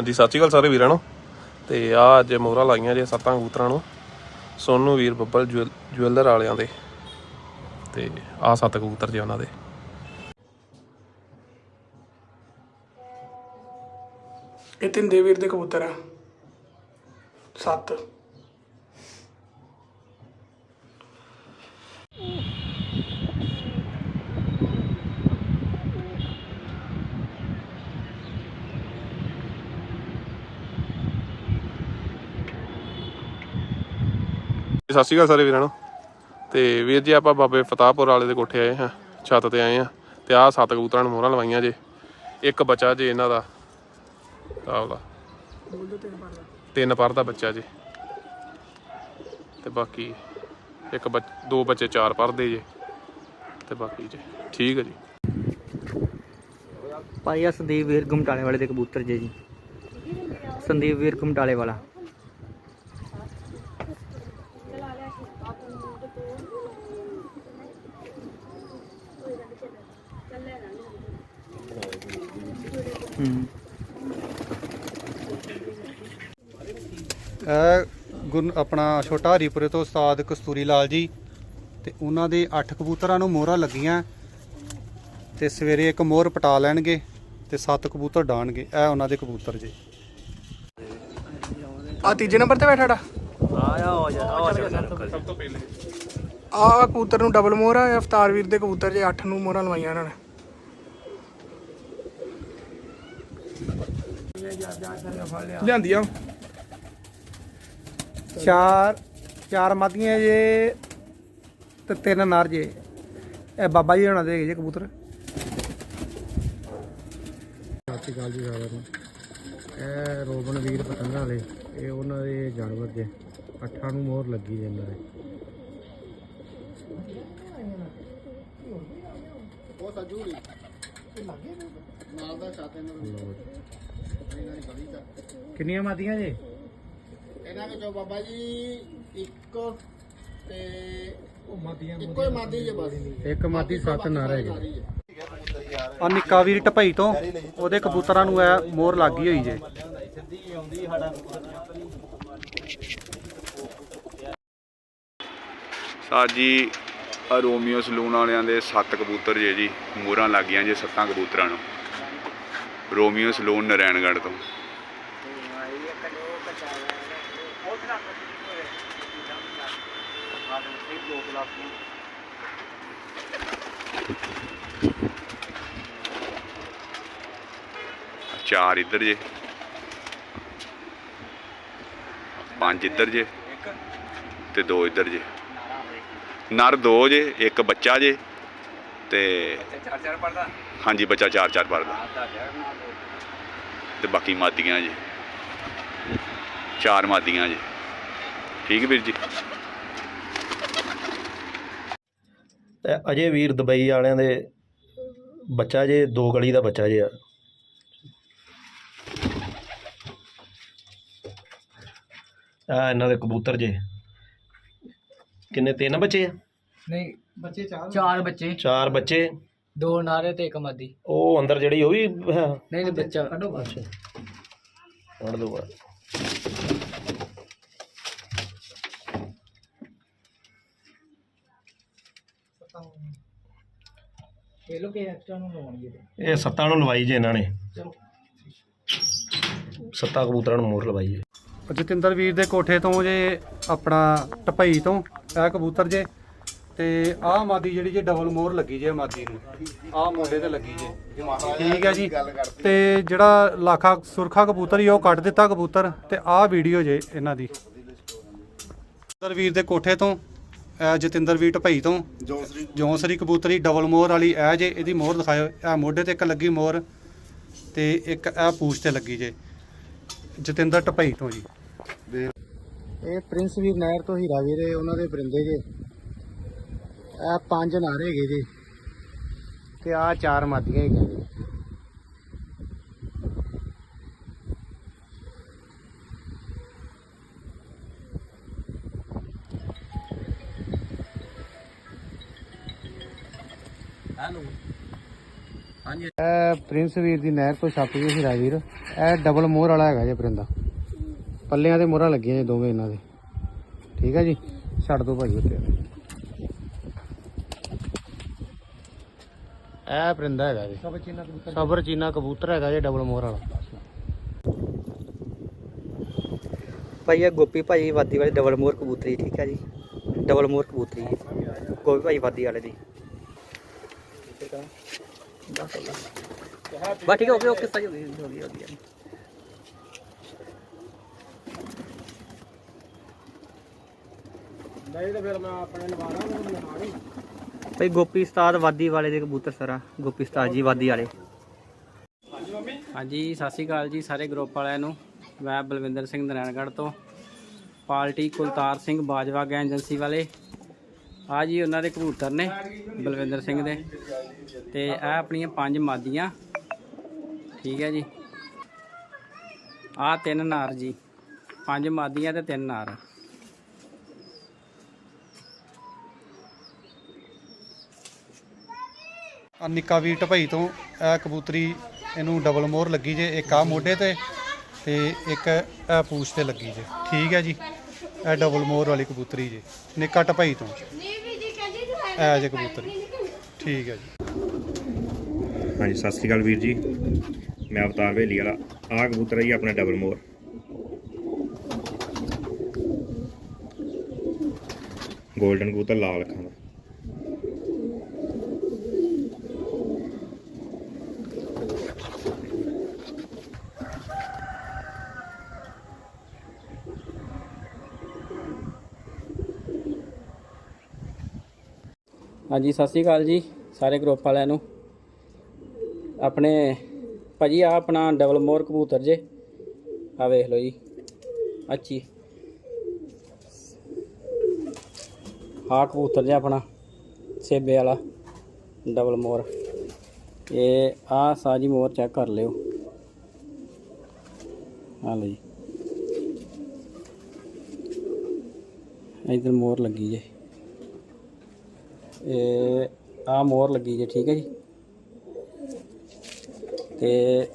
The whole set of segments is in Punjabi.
ਹਾਂਜੀ, ਸਤਿ ਸ਼੍ਰੀ ਅਕਾਲ ਸਾਰੇ ਵੀਰਾਂ ਨੂੰ। ਤੇ ਆ ਅੱਜ ਮੋਹਰਾਂ ਲਾਈਆਂ ਜੇ ਸੱਤਾਂ ਕਬੂਤਰਾਂ ਨੂੰ, ਸੋਨੂ ਵੀਰ ਬੱਬਲ ਜੁਐਲ- ਜੁਐਲਰ ਵਾਲਿਆਂ ਦੇ। ਤੇ ਆ ਸੱਤ ਕਬੂਤਰ ਜੇ ਉਹਨਾਂ ਦੇ। ਇਹ ਤਿੰਨ ਦੇਵੀਰ ਦੇ ਕਬੂਤਰ ਆ। ਸੱਤ। ਸਤਿ ਸ਼੍ਰੀ ਅਕਾਲ ਸਾਰੇ ਵੀਰਾਂ ਨੂੰ। ਤੇ ਵੀਰ ਜੀ, ਆਪਾਂ ਬਾਬੇ ਫਤਾਹਪੁਰ ਵਾਲੇ ਦੇ ਕੋਠੇ ਆਏ ਹਾਂ, ਛੱਤ ਤੇ ਆਏ ਹਾਂ, ਤੇ ਆਹ ਸੱਤ ਕਬੂਤਰਾਂ ਨੂੰ ਮੋਹਰਾਂ ਲਵਾਈਆਂ ਜੇ। ਇੱਕ ਬੱਚਾ ਜੇ ਇਹਨਾਂ ਦਾ ਆਵਲਾ ਤਿੰਨ ਪਰ ਦਾ ਬੱਚਾ ਜੇ। ਤੇ ਬਾਕੀ ਇੱਕ ਬੱਚ- ਦੋ ਬੱਚੇ ਚਾਰ ਪਰ ਜੇ। ਤੇ ਬਾਕੀ ਜੇ, ਠੀਕ ਹੈ ਜੀ। ਭਾਈ ਆ ਸੰਦੀਪ ਵੀਰ ਗੁਮਟਾਲੇ ਵਾਲੇ ਦੇ ਕਬੂਤਰ ਜੇ ਜੀ। ਸੰਦੀਪ ਵੀਰ ਗੁਮਟਾਲੇ ਵਾਲਾ। ਇਹ ਗੁਰ ਆਪਣਾ ਛੋਟਾ ਹਰੀਪੁਰੇ ਤੋਂ ਉਸਤਾਦ ਕਸਤੂਰੀ ਲਾਲ ਜੀ ਤੇ ਉਹਨਾਂ ਦੇ 8 ਕਬੂਤਰਾਂ ਨੂੰ ਮੋਹਰਾਂ ਲੱਗੀਆਂ ਤੇ ਸਵੇਰੇ ਇੱਕ ਮੋਹਰ ਪਟਾ ਲੈਣਗੇ ਤੇ 7 ਕਬੂਤਰ ਡਾਣਗੇ ਇਹ ਉਹਨਾਂ ਦੇ ਕਬੂਤਰ ਜੀ। ਆ ਤੀਜੇ ਨੰਬਰ ਤੇ ਬੈਠਾ ਡਾ। ਆਇਆ ਹੋ ਜਾ ਆ ਸਭ ਤੋਂ ਪਹਿਲੇ ਆ ਕਬੂਤਰ ਨੂੰ ਡਬਲ ਮੋਹਰ ਆ ਅਵਤਾਰ ਵੀਰ ਦੇ ਕਬੂਤਰ ਜੇ 8 ਨੂੰ ਮੋਹਰਾਂ ਲਵਾਈਆਂ ਇਹਨਾਂ ਨੇ। ਲਿਆਂਦੀਆਂ। ਚਾਰ ਚਾਰ ਮਾਦੀਆਂ ਜੇ ਤੇ ਤਿੰਨ ਨਰ ਜੇ। ਇਹ ਬਾਬਾ ਜੀ ਹੋਣਾ ਦੇ ਜੇ ਕਬੂਤਰ। ਸਤਿ ਸ਼੍ਰੀ ਅਕਾਲ ਜੀ ਸਾਰਿਆਂ ਨੂੰ। ਇਹ ਰੋਬਨ ਵੀਰ ਪਤੰਗਾਂ ਵਾਲੇ ਇਹ ਉਹਨਾਂ ਦੇ ਜਾਨਵਰ ਜੇ। ਅੱਠਾਂ ਨੂੰ ਮੋਹਰ ਲੱਗੀ ਜੇ ਇਹਨਾਂ ਦੇ। ਕਿੰਨੀਆਂ ਮਾਦੀਆਂ ਜੇ? ਇਹਨਾਂ ਵਿੱਚੋਂ ਬਾਬਾ ਜੀ ਇੱਕ ਤੇ ਉਹ ਮਾਦੀਆਂ ਇੱਕੋ ਹੀ ਮਾਦੀ ਜੇ ਬਸ। ਇੱਕ ਮਾਦੀ ਸੱਤ ਨਰ ਹੈਗੇ। ਆ। ਨਿੱਕਾ ਵੀਰ ਟਪਈ ਤੋਂ ਉਹਦੇ ਕਬੂਤਰਾਂ ਨੂੰ ਇਹ ਮੋਹਰ ਲੱਗੀ ਹੋਈ ਜੇ। ਸਾਜੀ ਰੋਮੀਓ ਸਲੂਨ ਵਾਲਿਆਂ ਦੇ ਸੱਤ ਕਬੂਤਰ ਜੇ ਜੀ ਮੋਹਰਾਂ ਲੱਗੀਆਂ ਜੇ ਸੱਤਾਂ ਕਬੂਤਰਾਂ ਨੂੰ। ਰੋਮੀਓ ਸਲੂਨ ਨਰੈਣਗੜ੍ਹ ਤੋਂ। ਚਾਰ ਇੱਧਰ ਜੇ। ਪੰਜ ਇੱਧਰ ਜੇ ਤੇ ਦੋ ਇੱਧਰ ਜੇ। ਨਰ ਦੋ ਜੇ, ਇੱਕ ਬੱਚਾ ਜੇ ਤੇ ਚਾਰ ਚਾਰ ਪਰਦਾ ਹਾਂਜੀ ਬੱਚਾ ਚਾਰ ਚਾਰ ਪਰਦਾ ਤੇ ਬਾਕੀ ਮਾਦੀਆਂ ਜੇ। ਚਾਰ ਮਾਦੀਆਂ ਜੇ। ਠੀਕ ਵੀਰ ਜੀ? ਤੇ ਅਜੇ ਵੀਰ ਦੁਬਈ ਵਾਲਿਆਂ ਦੇ ਬੱਚਾ ਜੇ ਦੋ ਗਲੀ ਦਾ ਬੱਚਾ ਜੇ ਆ। ਆ ਇਹਨਾਂ ਦੇ ਕਬੂਤਰ ਜੇ। ਕਿੰਨੇ ਤਿੰਨ ਬੱਚੇ ਆ? ਨਹੀਂ ਬੱਚੇ ਚਾਰ ਚਾਰ ਬੱਚੇ। ਚਾਰ ਬੱਚੇ। ਦੋ ਨਾਰੇ ਤੇ ਇੱਕ ਮਾਦੀ। ਉਹ ਅੰਦਰ ਜਿਹੜੀ ਉਹ ਵੀ ਨਹੀਂ ਨਹੀਂ ਬੱਚਾ। ਕੱਢੋ ਕੱਢ ਦੋ ਬਾਹਰ। ਇਹ ਲੋ ਕਿ ਐਕਸਟਰਾ ਨੂੰ ਲਵਾਉਣਗੇ ਇਹ ਸੱਤਾਂ ਨੂੰ ਲਵਾਈ ਜੇ ਇਹਨਾਂ ਨੇ। ਸੱਤਾਂ ਕਬੂਤਰਾਂ ਨੂੰ ਮੋਹਰ ਲਵਾਈ ਜੇ। ਜਤਿੰਦਰ ਵੀਰ ਦੇ ਕੋਠੇ ਤੋਂ ਜੇ ਆਪਣਾ ਟਪਈ ਤੋਂ ਇਹ ਕਬੂਤਰ ਜੇ ਤੇ ਆਹ ਮਾਦੀ ਜਿਹੜੀ ਜੇ ਡਬਲ ਮੋਹਰ ਲੱਗੀ ਜੇ ਮਾਦੀ ਨੂੰ ਆਹ ਮੋਢੇ ਤੇ ਲੱਗੀ ਜੇ। ਠੀਕ ਹੈ ਜੀ। ਤੇ ਜਿਹੜਾ ਲਾਖਾ ਸੁਰਖਾ ਕਬੂਤਰ ਹੀ ਉਹ ਕੱਢ ਦਿੱਤਾ ਕਬੂਤਰ ਤੇ ਆਹ ਵੀਡੀਓ ਜੇ ਇਹਨਾਂ ਦੀ। ਜਤਿੰਦਰ ਵੀਰ ਦੇ ਕੋਠੇ ਤੋਂ ਇਹ ਜਤਿੰਦਰ ਵੀਰ ਟਪਈ ਤੋਂ ਜੌਂਸਰੀ। ਕਬੂਤਰੀ ਡਬਲ ਮੋਹਰ ਵਾਲੀ ਇਹ ਜੇ ਇਹਦੀ ਮੋਹਰ ਦਿਖਾਇਓ। ਇਹ ਮੋਢੇ ਤੇ ਇੱਕ ਲੱਗੀ ਮੋਹਰ ਤੇ ਇੱਕ ਇਹ ਪੂਛ ਤੇ ਲੱਗੀ ਜੇ। ਜਤਿੰਦਰ ਟਪਈ ਤੋਂ ਜੀ। ਇਹ ਪ੍ਰਿੰਸ ਵੀਰ ਨਹਿਰ ਤੋਂ ਹੀਰਾ ਵੀਰੇ ਉਹਨਾਂ ਦੇ ਬਰਿੰਦੇ ਜੇ। ਇਹ ਪੰਜ ਨਰ ਹੈਗੇ ਜੇ। ਤੇ ਆ ਚਾਰ ਮਾਦੀਆਂ ਹੈਗੀਆਂ। ਜੀ ਇਹ ਪ੍ਰਿੰਸ ਵੀਰ ਦੀ ਨਹਿਰ ਤੋਂ ਛੱਪ ਗਈ ਹੀਰਾ ਵੀਰ। ਇਹ ਡਬਲ ਮੋਹਰ ਵਾਲਾ ਹੈਗਾ ਜੇ ਪਰਿੰਦਾ। ਪੱਲਿਆਂ ਤੇ ਮੋਹਰਾਂ ਲੱਗੀਆਂ ਜੇ ਦੋਵੇਂ ਇਹਨਾਂ ਦੇ। ਠੀਕ ਹੈ ਜੀ? ਛੱਡ ਦੋ ਭਾਜੀ ਉੱਤੇ। ਇਹ ਪਰਿੰਦਾ ਹੈਗਾ ਜੀ। ਸਬਰ ਚੀਨਾ ਕਬੂਤਰ ਸਬਰ ਚੀਨਾ ਕਬੂਤਰ ਹੈਗਾ ਜੇ ਡਬਲ ਮੋਹਰ ਵਾਲਾ। ਭਾਈ ਇਹ ਗੋਪੀ ਭਾਈ ਵਾਦੀ ਵਾਲੇ ਡਬਲ ਮੋਰ ਕਬੂਤਰੀ ਠੀਕ ਹੈ ਜੀ? ਡਬਲ ਮੋਰ ਕਬੂਤਰੀ ਗੋਪੀ ਭਾਈ ਵਾਦੀ ਵਾਲੇ ਦੀ। ਬਸ ਠੀਕ ਹੈ ਓਕੇ ਓਕੇ ਸਹੀ ਹੋ ਗਈ ਹੋ ਗਈ ਹੋ ਗਈ ਨਹੀਂ ਤੇ ਫਿਰ ਮੈਂ ਆਪਣੇ ਲਵਾਣਾ ਮੈਨੂੰ ਲਵਾ ਨਹੀਂ ਭਾਈ ਗੋਪੀ ਉਸਤਾਦ ਵਾਦੀ ਵਾਲੇ ਦੇ ਕਬੂਤਰ ਸਰਾ ਗੋਪੀ ਉਸਤਾਦ ਜੀ ਵਾਦੀ ਵਾਲੇ। ਹਾਂਜੀ, ਸਤਿ ਸ਼੍ਰੀ ਅਕਾਲ ਜੀ ਸਾਰੇ ਗਰੁੱਪ ਵਾਲਿਆਂ ਨੂੰ। ਮੈਂ ਬਲਵਿੰਦਰ ਸਿੰਘ ਨਰੈਣਗੜ੍ਹ ਤੋਂ, ਪਾਰਟੀ ਕੁਲਤਾਰ ਸਿੰਘ ਬਾਜਵਾ ਗੈਂ ਏਜੰਸੀ ਵਾਲੇ। ਆ ਜੀ ਉਹਨਾਂ ਦੇ ਕਬੂਤਰ ਨੇ, ਬਲਵਿੰਦਰ ਸਿੰਘ ਦੇ। ਤੇ ਇਹ ਆਪਣੀਆਂ ਪੰਜ ਮਾਦੀਆਂ। ਠੀਕ ਹੈ ਜੀ। ਆ ਤਿੰਨ ਨਾਰ ਜੀ। ਪੰਜ ਮਾਦੀਆਂ ਤੇ ਤਿੰਨ ਨਾਰ। ਆ ਨਿੱਕਾ ਵੀਰ ਢਪਈ ਤੋਂ, ਇਹ ਕਬੂਤਰੀ ਇਹਨੂੰ ਡਬਲ ਮੋਹਰ ਲੱਗੀ ਜੇ, ਇੱਕ ਆ ਮੋਢੇ ਤੇ ਤੇ ਇੱਕ ਇਹ ਪੂਛ ਤੇ ਲੱਗੀ ਜੇ। ਠੀਕ ਹੈ ਜੀ, ਇਹ ਡਬਲ ਮੋਹਰ ਵਾਲੀ ਕਬੂਤਰੀ ਜੇ ਨਿੱਕਾ ਢਪਈ ਤੋਂ। ਇਹ ਜੇ ਕਬੂਤਰੀ। ਠੀਕ ਹੈ ਜੀ। ਹਾਂਜੀ, ਸਤਿ ਸ਼੍ਰੀ ਅਕਾਲ ਵੀਰ ਜੀ। ਮੈਂ ਅਵਤਾਰ ਵੇਲੀ ਵਾਲਾ। ਆਹ ਕਬੂਤਰ ਹੈ ਜੀ ਆਪਣਾ ਡਬਲ ਮੋਰ 골ਡਨ ਕਬੂਤਰ ਲਾਲ ਅੱਖਾਂ ਦਾ। ਹਾਂਜੀ, ਸਤਿ ਸ਼੍ਰੀ ਅਕਾਲ ਜੀ, ਸਾਰੇ ਗਰੁੱਪ ਵਾਲਿਆਂ ਨੂੰ। ਆਪਣੇ, ਭਾਜੀ ਆ ਆਪਣਾ ਡਬਲ ਮੋਰ ਕਬੂਤਰ ਜੇ। ਆ ਵੇਖ ਲਓ ਜੀ, ਅੱਛੀ। ਆ ਕਬੂਤਰ ਜੇ ਆਪਣਾ, ਸੇਬੇ ਵਾਲਾ ਡਬਲ ਮੋਰ ਇਹ ਆ ਸਾਜੀ ਮੋਰ ਚੈੱਕ ਕਰ ਲਿਓ। ਆ ਲਓ ਜੀ। ਇਧਰ ਮੋਰ ਲੱਗੀ ਜੇ। ਇਹ ਆ ਮੋਹਰ ਲੱਗੀ ਜੇ, ਠੀਕ ਹੈ ਜੀ। ਤੇ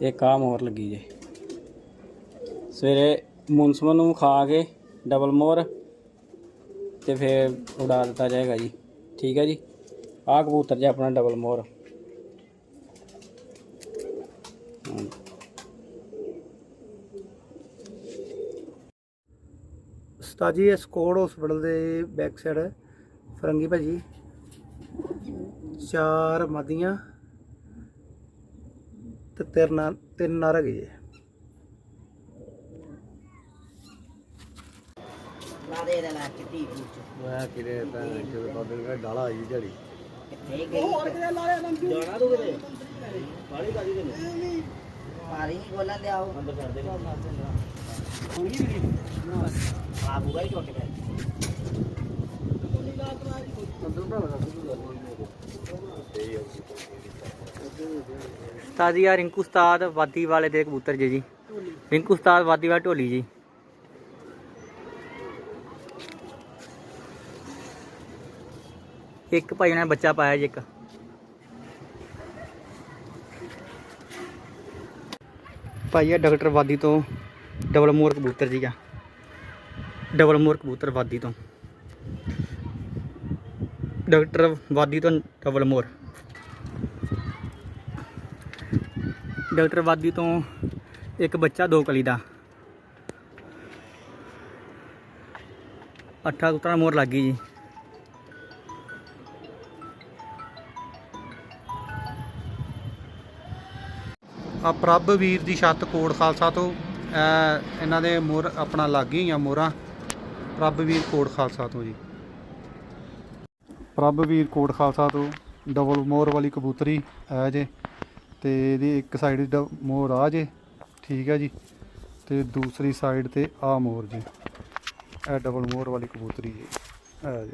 ਇਹ ਕਾ ਮੋਹਰ ਲੱਗੀ ਜੇ। ਸਵੇਰੇ ਮੁਨਸਮਨ ਨੂੰ ਖਾ ਕੇ ਡਬਲ ਮੋਹਰ ਤੇ ਫਿਰ ਉਡਾ ਦਿੱਤਾ ਜਾਏਗਾ ਜੀ, ਠੀਕ ਹੈ ਜੀ। ਆਹ ਕਬੂਤਰ ਜੇ ਆਪਣਾ ਡਬਲ ਮੋਹਰ। ਉਸਤਾਦ ਜੀ ਇਹ ਸਕੋੜ ਹਸਪੀਟਲ ਦੇ ਬੈਕ ਸਾਈਡ ਫਰੰਗੀ ਭਾਜੀ। ਚਾਰ ਮਾਦੀਆਂ ਤੇ ਤਿੰਨ ਨਾਲ ਤਿੰਨ ਨਰ ਹੈਗੇ ਜੀ ਮੈਂ ਕਿਰੇ ਤਾਂ ਜਦੋਂ ਬਾਬੇ ਨੂੰ ਡਾਲਾ ਆਈ ਝੜੀ। ਉਸਤਾਦ ਜੀ ਆ ਰਿੰਕੂ ਉਸਤਾਦ ਵਾਦੀ ਵਾਲੇ ਦੇ ਕਬੂਤਰ ਜੀ ਜੀ। ਰਿੰਕੂ ਉਸਤਾਦ ਵਾਦੀ ਵਾਲਾ ਢੋਲੀ ਜੀ। ਇੱਕ ਭਾਈ ਨੇ ਬੱਚਾ ਪਾਇਆ ਜੀ ਇੱਕ। ਭਾਈ ਇਹ ਡਾਕਟਰ ਵਾਦੀ ਤੋਂ ਡਬਲ ਮੋਰ ਕਬੂਤਰ ਜੀ ਆ ਡਬਲ ਮੋਰ ਕਬੂਤਰ ਵਾਦੀ ਤੋਂ। ਡਾਕਟਰ ਵਾਦੀ ਤੋਂ ਡਬਲ ਮੋਰ। ਡਾਕਟਰ ਵਾਦੀ ਤੋਂ ਇੱਕ ਬੱਚਾ, ਦੋ ਕਲੀ ਦਾ। ਅੱਠਾ ਕੁੱਤਰਾ ਮੋਰ ਲੱਗੀ ਜੀ। ਆ ਪ੍ਰਭ ਵੀਰ ਦੀ ਛੱਤ ਕੋਟ ਖਾਲਸਾ ਤੋਂ ਇਹਨਾਂ ਦੇ ਮੋਰ ਆਪਣਾ ਲੱਗ ਗਈਆਂ ਮੋਰਾਂ। ਪ੍ਰਭ ਵੀਰ ਕੋਟ ਖਾਲਸਾ ਤੋਂ ਜੀ। ਪ੍ਰਭ ਵੀਰ ਕੋਟ ਖਾਲਸਾ ਤੋਂ ਡਬਲ ਮੋਰ ਵਾਲੀ ਕਬੂਤਰੀ ਹੈ ਜੇ ਤੇ ਇਹਦੀ ਇੱਕ ਸਾਈਡ ਦੀ ਮੋਰ ਆ ਜੇ, ਠੀਕ ਹੈ ਜੀ। ਤੇ ਦੂਸਰੀ ਸਾਈਡ ਤੇ ਆ ਮੋਰ ਜੀ। ਇਹ ਡਬਲ ਮੋਰ ਵਾਲੀ ਕਬੂਤਰੀ ਜੀ ਹੈ ਜੀ।